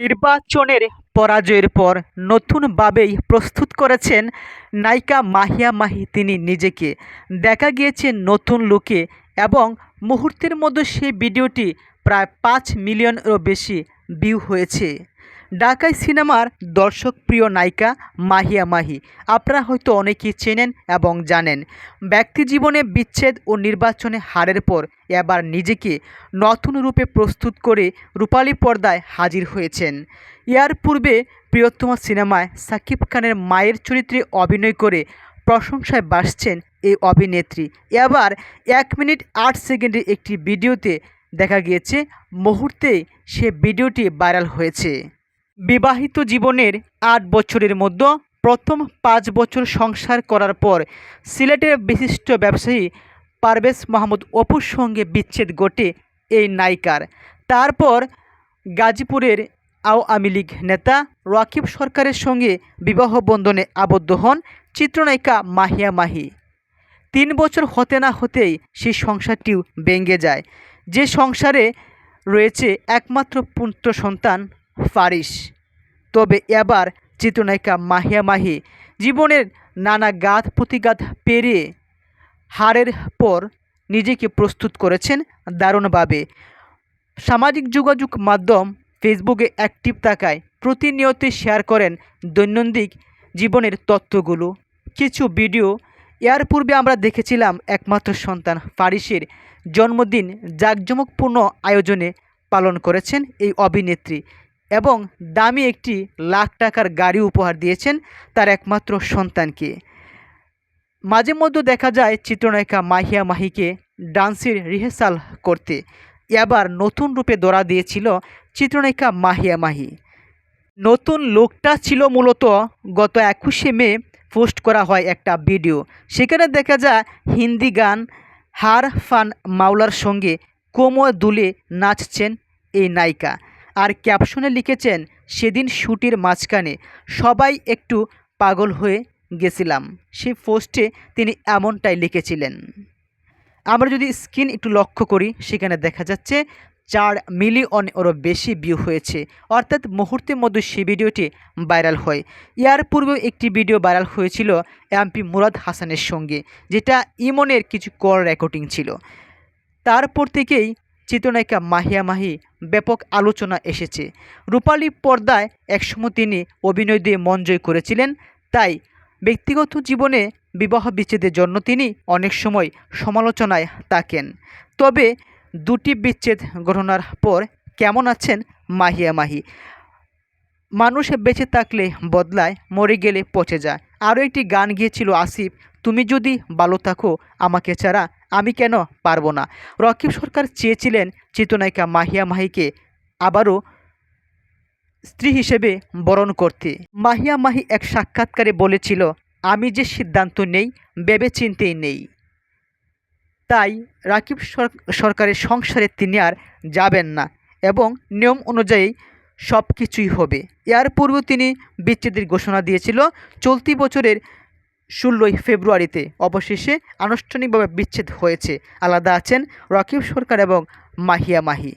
নির্বাচনের পরাজয়ের পর নতুনভাবেই প্রস্তুত করেছেন নায়িকা মাহিয়া মাহি তিনি নিজেকে। দেখা গিয়েছে নতুন লোকে এবং মুহূর্তের মধ্যে সেই ভিডিওটি প্রায় পাঁচ মিলিয়নেরও বেশি ভিউ হয়েছে। ঢাকাই সিনেমার দর্শকপ্রিয় নায়িকা মাহিয়া মাহি। আপনারা হয়তো অনেকেই চেনেন এবং জানেন। ব্যক্তি জীবনে বিচ্ছেদ ও নির্বাচনে হারের পর এবার নিজেকে নতুন রূপে প্রস্তুত করে রূপালী পর্দায় হাজির হয়েছেন। এর পূর্বে প্রিয়তম সিনেমায় সাকিব খানের মায়ের চরিত্রে অভিনয় করে প্রশংসায় বাসছেন এই অভিনেত্রী। এবার এক মিনিট আট সেকেন্ডের একটি ভিডিওতে দেখা গিয়েছে, মুহূর্তেই সে ভিডিওটি ভাইরাল হয়েছে। বিবাহিত জীবনের আট বছরের মধ্যে প্রথম পাঁচ বছর সংসার করার পর সিলেটের বিশিষ্ট ব্যবসায়ী পারভেজ মাহমুদ অপুর সঙ্গে বিচ্ছেদ ঘটে এই নায়িকার। তারপর গাজীপুরের আওয়ামী লীগ নেতা রাকিব সরকারের সঙ্গে বিবাহ বন্ধনে আবদ্ধ হন চিত্রনায়িকা মাহিয়া মাহি। তিন বছর হতে না হতেই সেই সংসারটিও ভেঙে যায়। যে সংসারে রয়েছে একমাত্র পুত্র সন্তান ফারিস তবে এবার চিত্রনায়িকা মাহিয়া মাহি জীবনের নানা গাত প্রতিঘাত পেরিয়ে হারের পর নিজেকে প্রস্তুত করেছেন দারুণভাবে। সামাজিক যোগাযোগ মাধ্যম ফেসবুকে অ্যাক্টিভ থাকায় প্রতিনিয়ত শেয়ার করেন দৈনন্দিন জীবনের তথ্যগুলো। কিছু ভিডিও এর পূর্বে আমরা দেখেছিলাম একমাত্র সন্তান ফারিসের জন্মদিন জাঁকজমকপূর্ণ আয়োজনে পালন করেছেন এই অভিনেত্রী। এবং দামি একটি লাখ টাকার গাড়ি উপহার দিয়েছেন তার একমাত্র সন্তানকে। মাঝে মধ্যে দেখা যায় চিত্রনায়িকা মাহিয়া মাহিকে ডান্সের রিহার্সাল করতে। এবার নতুন রূপে দৌড়া দিয়েছিল চিত্রনায়িকা মাহিয়া মাহি। নতুন লোকটা ছিল মূলত গত একুশে মে পোস্ট করা হয় একটা ভিডিও। সেখানে দেখা যায় হিন্দি গান হার ফান মাওলার সঙ্গে কোমর দুলে নাচছেন এই নায়িকা। আর ক্যাপশনে লিখেছেন, সেদিন শুটির মাঝখানে সবাই একটু পাগল হয়ে গেছিলাম। সেই পোস্টে তিনি এমনটাই লিখেছিলেন। আমরা যদি স্ক্রিন একটু লক্ষ্য করি, সেখানে দেখা যাচ্ছে চার মিলিয়নেরও বেশি ভিউ হয়েছে। অর্থাৎ মুহূর্তের মধ্যে সেই ভিডিওটি ভাইরাল হয়। ইয়ার পূর্বেও একটি ভিডিও ভাইরাল হয়েছিল এমপি মুরাদ হাসানের সঙ্গে, যেটা ইমনের কিছু কল রেকর্ডিং ছিল। তারপর থেকেই চিত্রনায়িকা মাহিয়া মাহি ব্যাপক আলোচনা এসেছে। রূপালী পর্দায় একসময় তিনি অভিনয় দিয়ে মন জয় করেছিলেন, তাই ব্যক্তিগত জীবনে বিবাহ বিচ্ছেদের জন্য তিনি অনেক সময় সমালোচনায় থাকেন। তবে দুটি বিচ্ছেদ ঘটনার পর কেমন আছেন মাহিয়া মাহি? মানুষ বেঁচে থাকলে বদলায়, মরে গেলে পচে যায়। আরও একটি গান গিয়েছিল আসিফ, তুমি যদি ভালো থাকো, আমাকে ছাড়া আমি কেন পারব না? রকিব সরকার চেয়েছিলেন চিত্রনায়িকা মাহিয়া মাহিকে আবারও স্ত্রী হিসেবে বরণ করতে। মাহিয়া মাহি এক সাক্ষাৎকারে বলেছিল, আমি যে সিদ্ধান্ত নেই ভেবে চিন্তেই নেই। তাই রাকিব সরকারের সংসারে তিনি আর যাবেন না এবং নিয়ম অনুযায়ী সব কিছুই হবে। এর পূর্বে তিনি বিচ্ছেদের ঘোষণা দিয়েছিল, চলতি বছরের ষোলোই ফেব্রুয়ারিতে অবশেষে আনুষ্ঠানিকভাবে বিচ্ছেদ হয়েছে। আলাদা আছেন রকিব সরকার এবং মাহিয়া মাহি।